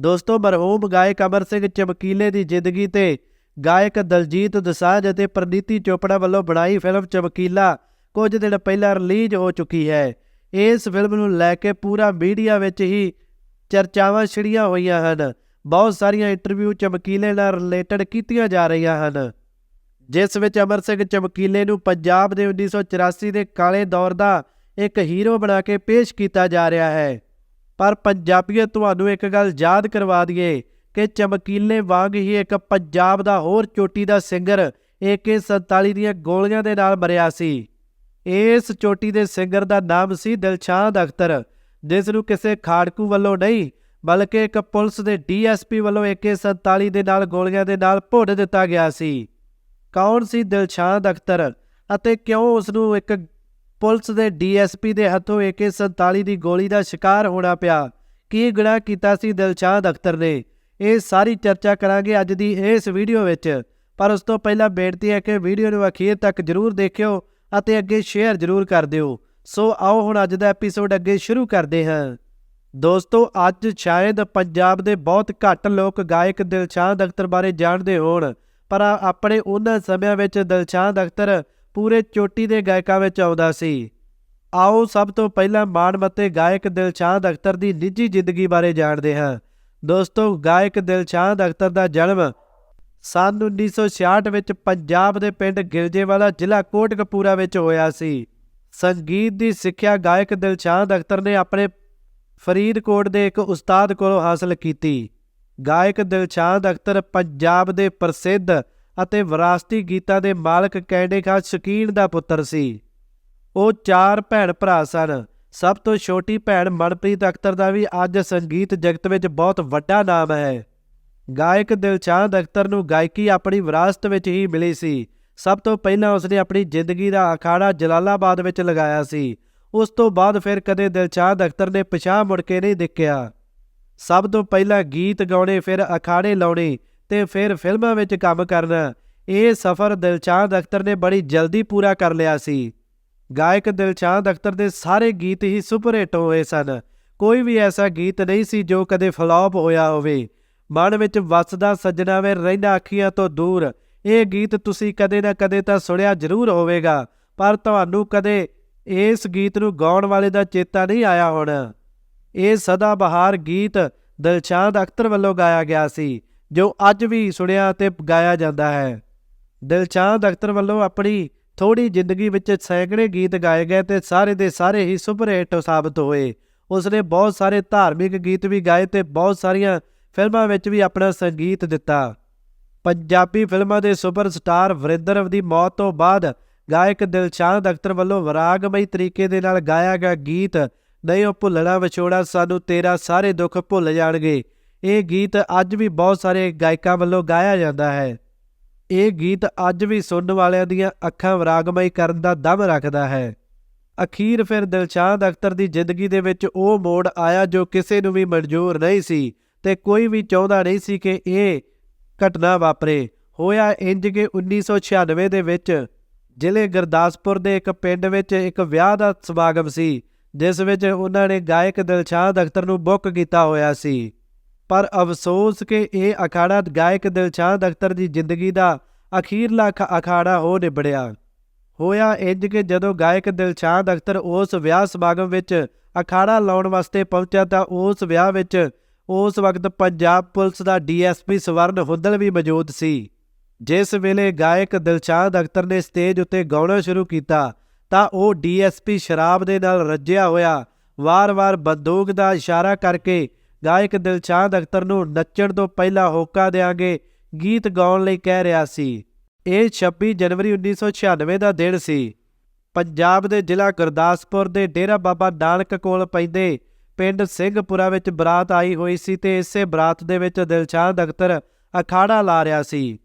ਦੋਸਤੋ ਮਰਹੂਮ ਗਾਇਕ ਅਮਰ ਸਿੰਘ ਚਮਕੀਲੇ ਦੀ ਜ਼ਿੰਦਗੀ ਤੇ ਗਾਇਕ ਦਲਜੀਤ ਦਸਾਂਝ ਅਤੇ ਪ੍ਰਨੀਤੀ ਚੋਪੜਾ ਵੱਲੋਂ ਬਣਾਈ ਫਿਲਮ ਚਮਕੀਲਾ ਕੁਝ ਦਿਨ ਪਹਿਲਾਂ ਰਿਲੀਜ਼ ਹੋ ਚੁੱਕੀ ਹੈ। ਇਸ ਫਿਲਮ ਨੂੰ ਲੈ ਕੇ ਪੂਰਾ ਮੀਡੀਆ ਵਿੱਚ ਹੀ ਚਰਚਾਵਾਂ ਛਿੜੀਆਂ ਹੋਈਆਂ ਹਨ। ਬਹੁਤ ਸਾਰੀਆਂ ਇੰਟਰਵਿਊ ਚਮਕੀਲੇ ਨਾਲ ਰਿਲੇਟਡ ਕੀਤੀਆਂ ਜਾ ਰਹੀਆਂ ਹਨ। ਜਿਸ ਵਿੱਚ ਅਮਰ ਸਿੰਘ ਚਮਕੀਲੇ ਨੂੰ ਪੰਜਾਬ ਦੇ 1984 ਦੇ ਕਾਲੇ ਦੌਰ ਦਾ ਇੱਕ ਹੀਰੋ ਬਣਾ ਕੇ ਪੇਸ਼ ਕੀਤਾ ਜਾ ਰਿਹਾ ਹੈ। ਪਰ ਪੰਜਾਬੀਅਤ ਤੁਹਾਨੂੰ ਇੱਕ ਗੱਲ ਯਾਦ ਕਰਵਾ ਦਈਏ ਕਿ ਚਮਕੀਲੇ ਵਾਂਗ ਹੀ ਇੱਕ ਪੰਜਾਬ ਦਾ ਹੋਰ ਚੋਟੀ ਦਾ ਸਿੰਗਰ AK47 ਦੀਆਂ ਗੋਲੀਆਂ ਦੇ ਨਾਲ ਮਰਿਆ ਸੀ। ਇਸ ਚੋਟੀ ਦੇ ਸਿੰਗਰ ਦਾ ਨਾਮ ਸੀ ਦਿਲਸ਼ਾਦ ਅਖਤਰ, ਜਿਸ ਨੂੰ ਕਿਸੇ ਖਾੜਕੂ ਵੱਲੋਂ ਨਹੀਂ, ਬਲਕਿ ਇੱਕ ਪੁਲਿਸ ਦੇ ਡੀਐਸਪੀ ਵੱਲੋਂ AK47 ਦੇ ਨਾਲ ਗੋਲੀਆਂ ਦੇ ਨਾਲ ਭੁੰਨ ਦਿੱਤਾ ਗਿਆ ਸੀ। ਕੌਣ ਸੀ ਦਿਲਸ਼ਾਦ ਅਖਤਰ ਅਤੇ ਕਿਉਂ ਉਸ ਨੂੰ ਇੱਕ ਪੁਲਿਸ ਦੇ ਡੀਐਸਪੀ ਦੇ ਹੱਥੋਂ AK47 ਦੀ ਗੋਲੀ ਦਾ ਸ਼ਿਕਾਰ ਹੋਣਾ ਪਿਆ। ਕੀ ਗੁਨਾਹ ਕੀਤਾ ਸੀ ਦਿਲਸ਼ਾਦ ਅਖਤਰ ਨੇ? ਇਹ ਸਾਰੀ ਚਰਚਾ ਕਰਾਂਗੇ ਅੱਜ ਦੀ ਇਸ ਵੀਡੀਓ ਵਿੱਚ। ਪਰ ਉਸ ਤੋਂ ਪਹਿਲਾਂ ਬੇਨਤੀ ਹੈ ਕਿ ਵੀਡੀਓ ਨੂੰ ਅਖੀਰ ਤੱਕ ਜਰੂਰ ਦੇਖਿਓ ਅਤੇ ਅੱਗੇ ਸ਼ੇਅਰ ਜਰੂਰ ਕਰ ਦਿਓ। ਸੋ ਆਓ ਹੁਣ ਅੱਜ ਦਾ ਐਪੀਸੋਡ ਅੱਗੇ ਸ਼ੁਰੂ ਕਰਦੇ ਹਾਂ। ਦੋਸਤੋ, ਅੱਜ ਸ਼ਾਇਦ ਪੰਜਾਬ ਦੇ ਬਹੁਤ ਘੱਟ ਲੋਕ ਗਾਇਕ ਦਿਲਸ਼ਾਦ ਅਖਤਰ ਬਾਰੇ ਜਾਣਦੇ ਹੋਣ, ਪਰ ਆਪਣੇ ਉਹਨਾਂ ਸਮਿਆਂ ਵਿੱਚ ਦਿਲਸ਼ਾਦ ਅਖਤਰ ਪੂਰੇ ਚੋਟੀ ਦੇ ਗਾਇਕਾਂ ਵਿੱਚ ਆਉਂਦਾ ਸੀ। ਆਓ ਸਭ ਤੋਂ ਪਹਿਲਾਂ ਮਾਣਮੱਤੇ ਗਾਇਕ ਦਿਲਸ਼ਾਦ ਅਖਤਰ ਦੀ ਨਿੱਜੀ ਜ਼ਿੰਦਗੀ ਬਾਰੇ ਜਾਣਦੇ ਹਾਂ। ਦੋਸਤੋ, ਗਾਇਕ ਦਿਲਸ਼ਾਦ ਅਖਤਰ ਦਾ ਜਨਮ ਸੰਨ 1966 ਵਿੱਚ ਪੰਜਾਬ ਦੇ ਪਿੰਡ ਗਿਲਜੇਵਾਲਾ ਜ਼ਿਲ੍ਹਾ ਕੋਟਕਪੂਰਾ ਵਿੱਚ ਹੋਇਆ ਸੀ। ਸੰਗੀਤ ਦੀ ਸਿੱਖਿਆ ਗਾਇਕ ਦਿਲਸ਼ਾਦ ਅਖਤਰ ਨੇ ਆਪਣੇ ਫਰੀਦਕੋਟ ਦੇ ਇੱਕ ਉਸਤਾਦ ਕੋਲੋਂ ਹਾਸਲ ਕੀਤੀ। ਗਾਇਕ ਦਿਲਸ਼ਾਦ ਅਖਤਰ ਪੰਜਾਬ ਦੇ ਪ੍ਰਸਿੱਧ ਅਤੇ ਵਿਰਾਸਤੀ ਗੀਤਾਂ ਦੇ ਮਾਲਕ ਕੈਂਡੇ ਖਾਨ ਸ਼ਕੀਨ ਦਾ ਪੁੱਤਰ ਸੀ। ਉਹ ਚਾਰ ਭੈਣ ਭਰਾ ਸਨ। ਸਭ ਤੋਂ ਛੋਟੀ ਭੈਣ ਮਨਪ੍ਰੀਤ ਅਖਤਰ ਦਾ ਵੀ ਅੱਜ ਸੰਗੀਤ ਜਗਤ ਵਿੱਚ ਬਹੁਤ ਵੱਡਾ ਨਾਮ ਹੈ। ਗਾਇਕ ਦਿਲਚਾਂਦ ਅਖਤਰ ਨੂੰ ਗਾਇਕੀ ਆਪਣੀ ਵਿਰਾਸਤ ਵਿੱਚ ਹੀ ਮਿਲੀ ਸੀ। ਸਭ ਤੋਂ ਪਹਿਲਾਂ ਉਸਨੇ ਆਪਣੀ ਜ਼ਿੰਦਗੀ ਦਾ ਅਖਾੜਾ ਜਲਾਲਾਬਾਦ ਵਿੱਚ ਲਗਾਇਆ ਸੀ। ਉਸ ਤੋਂ ਬਾਅਦ ਫਿਰ ਕਦੇ ਦਿਲਚਾਂਦ ਅਖਤਰ ਨੇ ਪਿਛਾਂਹ ਮੁੜ ਕੇ ਨਹੀਂ ਦੇਖਿਆ। ਸਭ ਤੋਂ ਪਹਿਲਾਂ ਗੀਤ ਗਾਉਣੇ, ਫਿਰ ਅਖਾੜੇ ਲਾਉਣੇ ਤੇ ਫਿਰ ਫਿਲਮਾਂ ਵਿੱਚ ਕੰਮ ਕਰਨਾ। ਇਹ ਸਫ਼ਰ ਦਿਲਚਾਂਦ ਅਖਤਰ ਨੇ ਬੜੀ ਜਲਦੀ ਪੂਰਾ ਕਰ ਲਿਆ ਸੀ। ਗਾਇਕ ਦਿਲਚਾਂਦ ਅਖਤਰ ਦੇ ਸਾਰੇ ਗੀਤ ਹੀ ਸੁਪਰ ਹਿੱਟ ਹੋਏ ਸਨ। ਕੋਈ ਵੀ ਐਸਾ ਗੀਤ ਨਹੀਂ ਸੀ ਜੋ ਕਦੇ ਫਲॉप ਹੋਇਆ ਹੋਵੇ। ਮਨ ਵਿੱਚ ਵੱਸਦਾ ਸੱਜਣਾ ਵੇ ਰਹਿੰਦਾ ਅੱਖੀਆਂ ਤੋਂ ਦੂਰ। ਇਹ ਗੀਤ ਤੁਸੀਂ ਕਦੇ ਨਾ ਕਦੇ ਤਾਂ ਸੁਣਿਆ ਜ਼ਰੂਰ ਹੋਵੇਗਾ, ਪਰ ਤੁਹਾਨੂੰ ਕਦੇ ਇਸ ਗੀਤ ਨੂੰ ਗਾਉਣ ਵਾਲੇ ਦਾ ਚੇਤਾ ਨਹੀਂ ਆਇਆ ਹੋਣਾ। ਇਹ ਸਦਾ ਬਹਾਰ ਗੀਤ ਦਿਲਸ਼ਾਦ ਅਖਤਰ ਵੱਲੋਂ ਗਾਇਆ ਗਿਆ ਸੀ। ਜੋ ਅੱਜ ਵੀ ਸੁਣਿਆ ਤੇ ਗਾਇਆ ਜਾਂਦਾ ਹੈ। ਦਿਲਸ਼ਾਦ ਅਖਤਰ ਵੱਲੋਂ ਆਪਣੀ ਥੋੜੀ ਜ਼ਿੰਦਗੀ ਵਿੱਚ ਸੈਂਕੜੇ ਗੀਤ ਗਾਏ ਗਏ ਤੇ ਸਾਰੇ ਦੇ ਸਾਰੇ ਹੀ ਸੁਪਰ ਹਿੱਟ ਸਾਬਤ ਹੋਏ। ਉਸਨੇ ਬਹੁਤ ਸਾਰੇ ਧਾਰਮਿਕ ਗੀਤ ਵੀ ਗਾਏ ਤੇ ਬਹੁਤ ਸਾਰੀਆਂ ਫਿਲਮਾਂ ਵਿੱਚ ਵੀ ਆਪਣਾ ਸੰਗੀਤ ਦਿੱਤਾ। ਪੰਜਾਬੀ ਫਿਲਮਾਂ ਦੇ ਸੁਪਰ ਸਟਾਰ ਵਰਿੰਦਰ ਦੀ ਮੌਤ ਤੋਂ ਬਾਅਦ ਗਾਇਕ ਦਿਲਸ਼ਾਦ ਅਖਤਰ ਵੱਲੋਂ ਵਿਰਾਗਮਈ ਤਰੀਕੇ ਦੇ ਨਾਲ ਗਾਇਆ ਗਿਆ ਗੀਤ, ਨਹੀਂ ਉਹ ਭੁੱਲਣਾ ਵਿਛੋੜਾ, ਸਾਨੂੰ ਤੇਰਾ ਸਾਰੇ ਦੁੱਖ ਭੁੱਲ ਜਾਣਗੇ। ਇਹ ਗੀਤ ਅੱਜ ਵੀ ਬਹੁਤ ਸਾਰੇ ਗਾਇਕਾਂ ਵੱਲੋਂ ਗਾਇਆ ਜਾਂਦਾ ਹੈ। ਇਹ ਗੀਤ ਅੱਜ ਵੀ ਸੁਣਨ ਵਾਲਿਆਂ ਦੀਆਂ ਅੱਖਾਂ ਵਿਰਾਗਮਈ ਕਰਨ ਦਾ ਦਮ ਰੱਖਦਾ ਹੈ। ਅਖੀਰ ਫਿਰ ਦਿਲਸ਼ਾਦ ਅਖਤਰ ਦੀ ਜ਼ਿੰਦਗੀ ਦੇ ਵਿੱਚ ਉਹ ਮੋੜ ਆਇਆ ਜੋ ਕਿਸੇ ਨੂੰ ਵੀ ਮਨਜ਼ੂਰ ਨਹੀਂ ਸੀ ਤੇ ਕੋਈ ਵੀ ਚਾਹੁੰਦਾ ਨਹੀਂ ਸੀ ਕਿ ਇਹ ਘਟਨਾ ਵਾਪਰੇ। ਹੋਇਆ ਇੰਜ ਕਿ 1996 ਦੇ ਵਿੱਚ ਜ਼ਿਲ੍ਹੇ ਗੁਰਦਾਸਪੁਰ ਦੇ ਇੱਕ ਪਿੰਡ ਵਿੱਚ ਇੱਕ ਵਿਆਹ ਦਾ ਸਮਾਗਮ ਸੀ, ਜਿਸ ਵਿੱਚ ਉਹਨਾਂ ਨੇ ਗਾਇਕ ਦਿਲਸ਼ਾਦ ਅਖਤਰ ਨੂੰ ਬੁੱਕ ਕੀਤਾ ਹੋਇਆ ਸੀ। ਪਰ ਅਫਸੋਸ ਕਿ ਇਹ ਅਖਾੜਾ ਗਾਇਕ ਦਿਲਸ਼ਾਦ ਅਖਤਰ ਦੀ ਜ਼ਿੰਦਗੀ ਦਾ ਅਖੀਰਲਾ ਅਖਾੜਾ ਹੋ ਨਿਬੜਿਆ। ਹੋਇਆ ਇੰਜ ਕਿ ਜਦੋਂ ਗਾਇਕ ਦਿਲਸ਼ਾਦ ਅਖਤਰ ਉਸ ਵਿਆਹ ਸਮਾਗਮ ਵਿੱਚ ਅਖਾੜਾ ਲਾਉਣ ਵਾਸਤੇ ਪਹੁੰਚਿਆ ਤਾਂ ਉਸ ਵਿਆਹ ਵਿੱਚ ਉਸ ਵਕਤ ਪੰਜਾਬ ਪੁਲਿਸ ਦਾ ਡੀਐਸਪੀ ਸਵਰਨ ਹੁੱਦਲ ਵੀ ਮੌਜੂਦ ਸੀ। ਜਿਸ ਵੇਲੇ ਗਾਇਕ ਦਿਲਸ਼ਾਦ ਅਖਤਰ ਨੇ ਸਟੇਜ ਉੱਤੇ ਗਾਉਣਾ ਸ਼ੁਰੂ ਕੀਤਾ ਤਾਂ ਉਹ ਡੀਐਸਪੀ ਸ਼ਰਾਬ ਦੇ ਨਾਲ ਰੱਜਿਆ ਹੋਇਆ ਵਾਰ-ਵਾਰ ਬੰਦੂਕ ਦਾ ਇਸ਼ਾਰਾ ਕਰਕੇ ਗਾਇਕ ਦਿਲਸ਼ਾਦ ਅਖਤਰ ਨੂੰ ਨੱਚਣ ਤੋਂ ਪਹਿਲਾਂ ਹੋਕਾ ਦੇਾਂਗੇ ਗੀਤ ਗਾਉਣ ਲਈ ਕਹਿ ਰਿਹਾ ਸੀ। ਇਹ 26 ਜਨਵਰੀ 1996 ਦਾ ਦਿਨ ਸੀ। ਪੰਜਾਬ ਦੇ ਜ਼ਿਲ੍ਹਾ ਗੁਰਦਾਸਪੁਰ ਦੇ ਡੇਰਾ ਬਾਬਾ ਨਾਨਕ ਕੋਲ ਪੈਂਦੇ ਪਿੰਡ ਸਿੰਘਪੁਰਾ ਵਿੱਚ ਬਰਾਤ ਆਈ ਹੋਈ ਸੀ ਤੇ ਇਸੇ ਬਰਾਤ ਦੇ ਵਿੱਚ ਦਿਲਸ਼ਾਦ ਅਖਤਰ ਅਖਾੜਾ ਲਾ ਰਿਹਾ ਸੀ।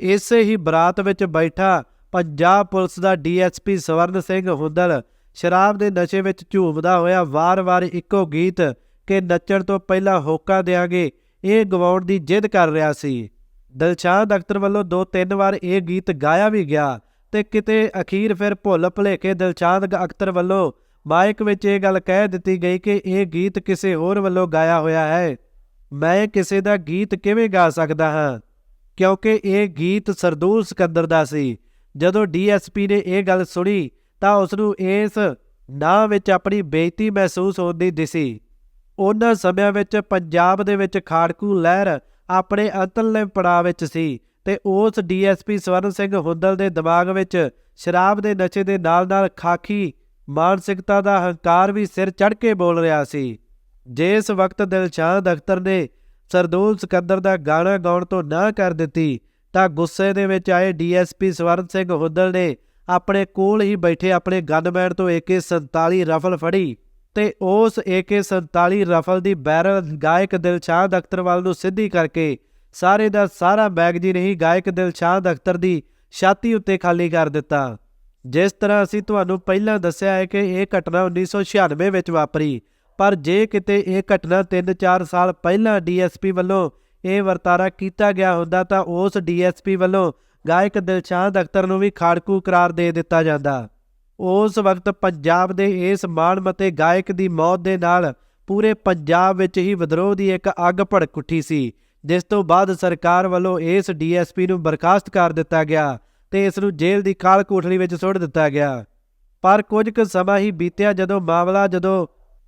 ਇਸੇ ਹੀ ਬਰਾਤ ਵਿੱਚ ਬੈਠਾ ਪੰਜਾਬ ਪੁਲਿਸ ਦਾ ਡੀਐਸਪੀ ਸਵਰਨ ਸਿੰਘ ਹੁੰਦਲ ਸ਼ਰਾਬ ਦੇ ਨਸ਼ੇ ਵਿੱਚ ਝੂਮਦਾ ਹੋਇਆ ਵਾਰ-ਵਾਰ ਇੱਕੋ ਗੀਤ ਕਿ ਨੱਚਣ ਤੋਂ ਪਹਿਲਾਂ ਹੋਕਾ ਦੇਾਂਗੇ ਇਹ ਗਵਾਉਣ ਦੀ ਜਿੱਦ ਕਰ ਰਿਹਾ ਸੀ। ਦਿਲਸ਼ਾਦ ਅਖਤਰ ਵੱਲੋਂ ਦੋ ਤਿੰਨ ਵਾਰ ਇਹ ਗੀਤ ਗਾਇਆ ਵੀ ਗਿਆ ਤੇ ਕਿਤੇ ਅਖੀਰ ਫਿਰ ਭੁੱਲ ਭੁਲੇਖੇ ਦਿਲਸ਼ਾਦ ਅਖਤਰ ਵੱਲੋਂ ਮਾਈਕ ਵਿੱਚ ਇਹ ਗੱਲ ਕਹਿ ਦਿੱਤੀ ਗਈ ਕਿ ਇਹ ਗੀਤ ਕਿਸੇ ਹੋਰ ਵੱਲੋਂ ਗਾਇਆ ਹੋਇਆ ਹੈ। ਮੈਂ ਕਿਸੇ ਦਾ ਗੀਤ ਕਿਵੇਂ ਗਾ ਸਕਦਾ ਹਾਂ? ਕਿਉਂਕਿ ਇਹ ਗੀਤ ਸਰਦੂਲ ਸਿਕੰਦਰ ਦਾ ਸੀ। ਜਦੋਂ ਡੀਐਸਪੀ ਨੇ ਇਹ ਗੱਲ ਸੁਣੀ ਤਾਂ ਉਸ ਨੂੰ ਇਸ ਨਾਂ ਵਿੱਚ ਆਪਣੀ ਬੇਇੱਜ਼ਤੀ ਮਹਿਸੂਸ ਹੁੰਦੀ ਦਿਸੀ। ਉਹਨਾਂ ਸਮਿਆਂ ਵਿੱਚ ਪੰਜਾਬ ਦੇ ਵਿੱਚ ਖਾੜਕੂ ਲਹਿਰ ਆਪਣੇ ਅੰਤਲੇ ਪੜਾਅ ਵਿੱਚ ਸੀ ਤੇ ਉਸ ਡੀਐਸਪੀ ਸਵਰਨ ਸਿੰਘ ਹੁੰਦਲ ਦੇ ਦਿਮਾਗ ਵਿੱਚ ਸ਼ਰਾਬ ਦੇ ਨਸ਼ੇ ਦੇ ਨਾਲ-ਨਾਲ ਖਾਕੀ ਮਾਨਸਿਕਤਾ ਦਾ ਹੰਕਾਰ ਵੀ ਸਿਰ ਚੜ੍ਹ ਕੇ ਬੋਲ ਰਿਹਾ ਸੀ। ਜਿਸ ਵਕਤ ਦਿਲਸ਼ਾਦ ਅਖਤਰ ਨੇ ਸਰਦੂਲ ਸਿਕੰਦਰ ਦਾ ਗਾਣਾ ਗਾਉਣ ਤੋਂ ਨਾ ਕਰ ਦਿੱਤੀ, ਤਾਂ ਗੁੱਸੇ ਦੇ ਵਿੱਚ ਆਏ ਡੀਐਸਪੀ ਸਵਰਨ ਸਿੰਘ ਹੁੰਦਲ ਨੇ ਆਪਣੇ ਕੋਲ ਹੀ ਬੈਠੇ ਆਪਣੇ ਗਨਮੈਨ ਤੋਂ AK47 ਰਫਲ ਫੜੀ। ਤੇ ਉਸ AK47 ਰਫਲ ਦੀ ਬੈਰਲ ਗਾਇਕ ਦਿਲਸ਼ਾਦ ਅਖਤਰ ਵੱਲ ਨੂੰ ਸਿੱਧੀ ਕਰਕੇ ਸਾਰੇ ਦਾ ਸਾਰਾ ਮੈਗਜ਼ੀਨ ਹੀ ਗਾਇਕ ਦਿਲਸ਼ਾਦ ਅਖਤਰ ਦੀ ਛਾਤੀ ਉੱਤੇ ਖਾਲੀ ਕਰ ਦਿੱਤਾ। ਜਿਸ ਤਰ੍ਹਾਂ ਅਸੀਂ ਤੁਹਾਨੂੰ ਪਹਿਲਾਂ ਦੱਸਿਆ ਹੈ ਕਿ ਇਹ ਘਟਨਾ 1996 ਵਿੱਚ ਵਾਪਰੀ, ਪਰ ਜੇ ਕਿਤੇ ਇਹ ਘਟਨਾ 3-4 ਸਾਲ ਪਹਿਲਾਂ ਡੀਐਸਪੀ ਵੱਲੋਂ ਇਹ ਵਰਤਾਰਾ ਕੀਤਾ ਗਿਆ ਹੁੰਦਾ ਤਾਂ ਉਸ ਡੀਐਸਪੀ ਵੱਲੋਂ ਗਾਇਕ ਦਿਲਸ਼ਾਦ ਅਖਤਰ ਨੂੰ ਵੀ ਖਾੜਕੂ ਕਰਾਰ ਦੇ ਦਿੱਤਾ ਜਾਂਦਾ। ਉਸ ਵਕਤ ਪੰਜਾਬ ਦੇ ਇਸ ਮਾਣਮਤੇ ਗਾਇਕ ਦੀ ਮੌਤ ਦੇ ਨਾਲ ਪੂਰੇ ਪੰਜਾਬ ਵਿੱਚ ਹੀ ਵਿਦਰੋਹ ਦੀ ਇੱਕ ਅੱਗ ਭੜਕ ਉੱਠੀ ਸੀ, ਜਿਸ ਤੋਂ ਬਾਅਦ ਸਰਕਾਰ ਵੱਲੋਂ ਇਸ ਡੀਐਸਪੀ ਨੂੰ ਬਰਖਾਸਤ ਕਰ ਦਿੱਤਾ ਗਿਆ ਤੇ ਇਸ ਨੂੰ ਜੇਲ੍ਹ ਦੀ ਕਾਲ ਕੋਠੜੀ ਵਿੱਚ ਸੁੱਟ ਦਿੱਤਾ ਗਿਆ। ਪਰ ਕੁਝ ਕੁ ਸਮਾਂ ਹੀ ਬੀਤਿਆ ਜਦੋਂ ਮਾਮਲਾ ਜਦੋਂ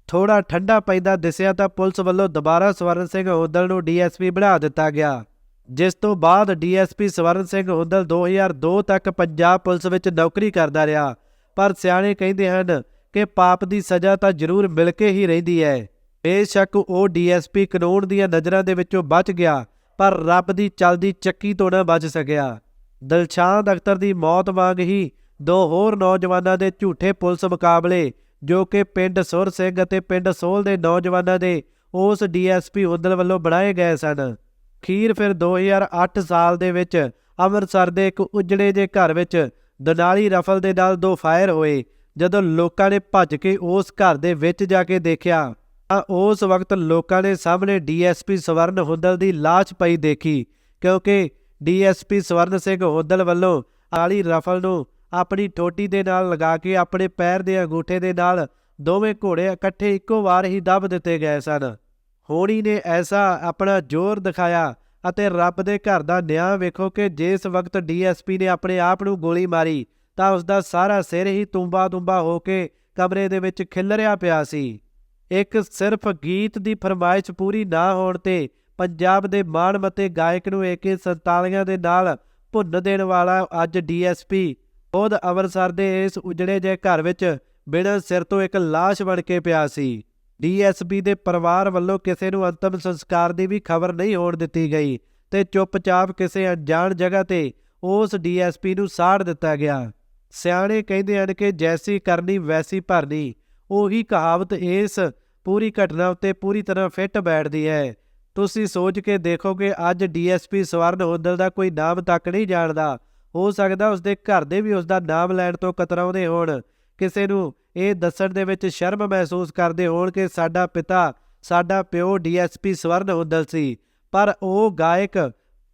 ਥੋੜਾ ਠੰਡਾ ਪੈਂਦਾ ਦਿਸਿਆ ਤਾਂ ਪੁਲਿਸ ਵੱਲੋਂ ਦੁਬਾਰਾ ਸਵਰਨ ਸਿੰਘ ਹੁੱਦਲ ਨੂੰ ਡੀਐਸਪੀ ਬਣਾ ਦਿੱਤਾ ਗਿਆ, ਜਿਸ ਤੋਂ ਬਾਅਦ ਡੀਐਸਪੀ ਸਵਰਨ ਸਿੰਘ ਹੁੱਦਲ 2002 ਤੱਕ ਪੰਜਾਬ ਪੁਲਿਸ ਵਿੱਚ ਨੌਕਰੀ ਕਰਦਾ ਰਿਹਾ ਪਰ ਸਿਆਣੇ ਕਹਿੰਦੇ ਹਨ ਕਿ ਪਾਪ ਦੀ ਸਜ਼ਾ ਤਾਂ ਜ਼ਰੂਰ ਮਿਲ ਕੇ ਹੀ ਰਹਿੰਦੀ ਹੈ। ਬੇਸ਼ੱਕ ਉਹ ਡੀਐਸਪੀ ਕਾਨੂੰਨ ਦੀਆਂ ਨਜ਼ਰਾਂ ਦੇ ਵਿੱਚੋਂ ਬਚ ਗਿਆ, ਪਰ ਰੱਬ ਦੀ ਚਲਦੀ ਚੱਕੀ ਤੋਂ ਨਾ ਬਚ ਸਕਿਆ। ਦਿਲਸ਼ਾਦ ਅਖਤਰ ਦੀ ਮੌਤ ਵਾਂਗ ਹੀ ਦੋ ਹੋਰ ਨੌਜਵਾਨਾਂ ਦੇ ਝੂਠੇ ਪੁਲਿਸ ਮੁਕਾਬਲੇ, ਜੋ ਕਿ ਪਿੰਡ ਸੁਰ ਸਿੰਘ ਅਤੇ ਪਿੰਡ ਸੋਲ ਦੇ ਨੌਜਵਾਨਾਂ ਦੇ ਉਸ ਡੀਐਸਪੀ ਹੁੱਦਲ ਵੱਲੋਂ ਬਣਾਏ ਗਏ ਸਨ। ਖੀਰ ਫਿਰ 2008 ਸਾਲ ਦੇ ਵਿੱਚ ਅੰਮ੍ਰਿਤਸਰ ਦੇ ਇੱਕ ਉਜੜੇ ਜੇ ਘਰ ਵਿੱਚ ਦਨਾਲੀ ਰਫਲ ਦੇ ਨਾਲ ਦੋ ਫਾਇਰ ਹੋਏ। ਜਦੋਂ ਲੋਕਾਂ ਨੇ ਭੱਜ ਕੇ ਉਸ ਘਰ ਦੇ ਵਿੱਚ ਜਾ ਕੇ ਦੇਖਿਆ, ਤਾਂ ਉਸ ਵਕਤ ਲੋਕਾਂ ਨੇ ਸਾਹਮਣੇ ਡੀਐਸਪੀ ਸਵਰਨ ਹੁੱਦਲ ਦੀ ਲਾਸ਼ ਪਈ ਦੇਖੀ, ਕਿਉਂਕਿ ਡੀਐਸਪੀ ਸਵਰਨ ਸਿੰਘ ਹੁੱਦਲ ਵੱਲੋਂ ਆਲੀ ਰਫਲ ਨੂੰ ਆਪਣੀ ਟੋਟੀ ਦੇ ਨਾਲ ਲਗਾ ਕੇ ਆਪਣੇ ਪੈਰ ਦੇ ਅੰਗੂਠੇ ਦੇ ਨਾਲ ਦੋਵੇਂ ਘੋੜੇ ਇਕੱਠੇ ਇੱਕੋ ਵਾਰ ਹੀ ਦੱਬ ਦਿੱਤੇ ਗਏ ਸਨ। ਹੋਣੀ ਨੇ ਐਸਾ ਆਪਣਾ ਜ਼ੋਰ ਦਿਖਾਇਆ ਅਤੇ ਰੱਬ ਦੇ ਘਰ ਦਾ ਨਿਆਂ ਵੇਖੋ ਕਿ ਜਿਸ ਵਕਤ ਡੀਐਸਪੀ ਨੇ ਆਪਣੇ ਆਪ ਨੂੰ ਗੋਲੀ ਮਾਰੀ, ਤਾਂ ਉਸ ਦਾ ਸਾਰਾ ਸਿਰ ਹੀ ਤੁੰਬਾ ਤੁੰਬਾ ਹੋ ਕੇ ਕਮਰੇ ਦੇ ਵਿੱਚ ਖਿਲਰਿਆ ਪਿਆ ਸੀ। ਇੱਕ ਸਿਰਫ ਗੀਤ ਦੀ ਫਰਮਾਇਸ਼ ਪੂਰੀ ਨਾ ਹੋਣ ਤੇ ਪੰਜਾਬ ਦੇ ਮਾਣਮਤੇ ਗਾਇਕ ਨੂੰ AK47 ਦੇ ਨਾਲ ਭੁੰਨ ਦੇਣ ਵਾਲਾ ਅੱਜ ਡੀਐਸਪੀ ਖੁਦ ਅੰਮ੍ਰਿਤਸਰ ਦੇ ਇਸ ਉਜੜੇ ਜਿਹੇ ਘਰ ਵਿੱਚ ਬਿਨਾਂ ਸਿਰ ਤੋਂ ਇੱਕ ਲਾਸ਼ ਬਣ ਕੇ ਪਿਆ ਸੀ। ਡੀਐਸਪੀ ਦੇ ਪਰਿਵਾਰ ਵੱਲੋਂ ਕਿਸੇ ਨੂੰ ਅੰਤਮ ਸੰਸਕਾਰ ਦੀ ਵੀ ਖਬਰ ਨਹੀਂ ਹੋਣ ਦਿੱਤੀ ਗਈ ਤੇ ਚੁੱਪਚਾਪ ਕਿਸੇ ਅਣਜਾਣ ਜਗ੍ਹਾ ਤੇ ਉਸ ਡੀਐਸਪੀ ਨੂੰ ਸਾੜ ਦਿੱਤਾ ਗਿਆ। ਸਿਆਣੇ ਕਹਿੰਦੇ ਹਨ ਕਿ ਜੈਸੀ ਕਰਨੀ ਵੈਸੀ ਭਰਨੀ। ਉਹੀ ਕਹਾਵਤ ਇਸ ਪੂਰੀ ਘਟਨਾ ਉੱਤੇ ਪੂਰੀ ਤਰ੍ਹਾਂ ਫਿੱਟ ਬੈਠਦੀ ਹੈ। ਤੁਸੀਂ ਸੋਚ ਕੇ ਦੇਖੋ ਕਿ ਅੱਜ ਡੀਐਸਪੀ ਸਵਰਨ ਹੁੱਦਲ ਦਾ ਕੋਈ ਨਾਮ ਤੱਕ ਨਹੀਂ ਜਾਣਦਾ। ਹੋ ਸਕਦਾ ਉਸਦੇ ਘਰ ਦੇ ਵੀ ਉਸਦਾ ਨਾਮ ਲੈਣ ਤੋਂ ਕਤਰਾਉਂਦੇ ਹੋਣ। ਕਿਸੇ ਨੂੰ ਇਹ ਦੱਸਣ ਦੇ ਵਿੱਚ ਸ਼ਰਮ ਮਹਿਸੂਸ ਕਰਦੇ ਹੋਣ ਕਿ ਸਾਡਾ ਪਿਤਾ, ਸਾਡਾ ਪਿਓ ਡੀਐਸਪੀ ਸਵਰਨ ਹੁੱਦਲ ਸੀ, ਪਰ ਉਹ ਗਾਇਕ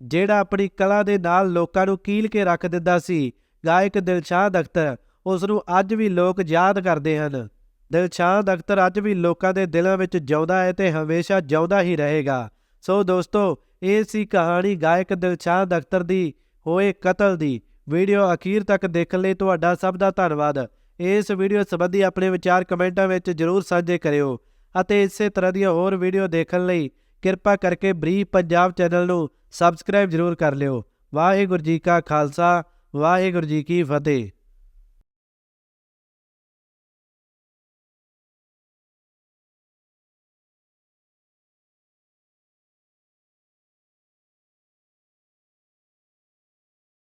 ਜਿਹੜਾ ਆਪਣੀ ਕਲਾ ਦੇ ਨਾਲ ਲੋਕਾਂ ਨੂੰ ਕੀਲ ਕੇ ਰੱਖ ਦਿੰਦਾ ਸੀ, ਗਾਇਕ ਦਿਲਸ਼ਾਦ ਅਖਤਰ ਉਸ ਨੂੰ ਅੱਜ ਵੀ ਲੋਕ ਯਾਦ ਕਰਦੇ ਹਨ। ਦਿਲਸ਼ਾਦ ਅਖਤਰ ਅੱਜ ਵੀ ਲੋਕਾਂ ਦੇ ਦਿਲਾਂ ਵਿੱਚ ਜਿਉਂਦਾ ਹੈ ਤੇ ਹਮੇਸ਼ਾ ਜਿਉਂਦਾ ਹੀ ਰਹੇਗਾ। ਸੋ ਦੋਸਤੋ, ਇਹ ਸੀ ਕਹਾਣੀ ਗਾਇਕ ਦਿਲਸ਼ਾਦ ਅਖਤਰ ਦੀ, ਹੋਏ ਕਤਲ ਦੀ। ਵੀਡੀਓ ਅਖੀਰ ਤੱਕ ਦੇਖਣ ਲਈ, ਤੁਹਾਡਾ ਸਭ ਦਾ ਧੰਨਵਾਦ। ਇਸ ਵੀਡੀਓ ਸੰਬੰਧੀ ਆਪਣੇ ਵਿਚਾਰ ਕਮੈਂਟਾਂ ਵਿੱਚ ਜਰੂਰ ਸਾਂਝੇ ਕਰਿਓ ਅਤੇ ਇਸੇ ਤਰ੍ਹਾਂ ਦੀਆਂ ਹੋਰ ਵੀਡੀਓ ਦੇਖਣ ਲਈ ਕਿਰਪਾ ਕਰਕੇ ਬਰੀਫ ਪੰਜਾਬ ਚੈਨਲ ਨੂੰ ਸਬਸਕ੍ਰਾਈਬ ਜਰੂਰ ਕਰ ਲਿਓ। ਵਾਹਿਗੁਰੂ ਜੀ ਕਾ ਖਾਲਸਾ, ਵਾਹਿਗੁਰੂ ਜੀ ਕੀ ਫਤਿਹ।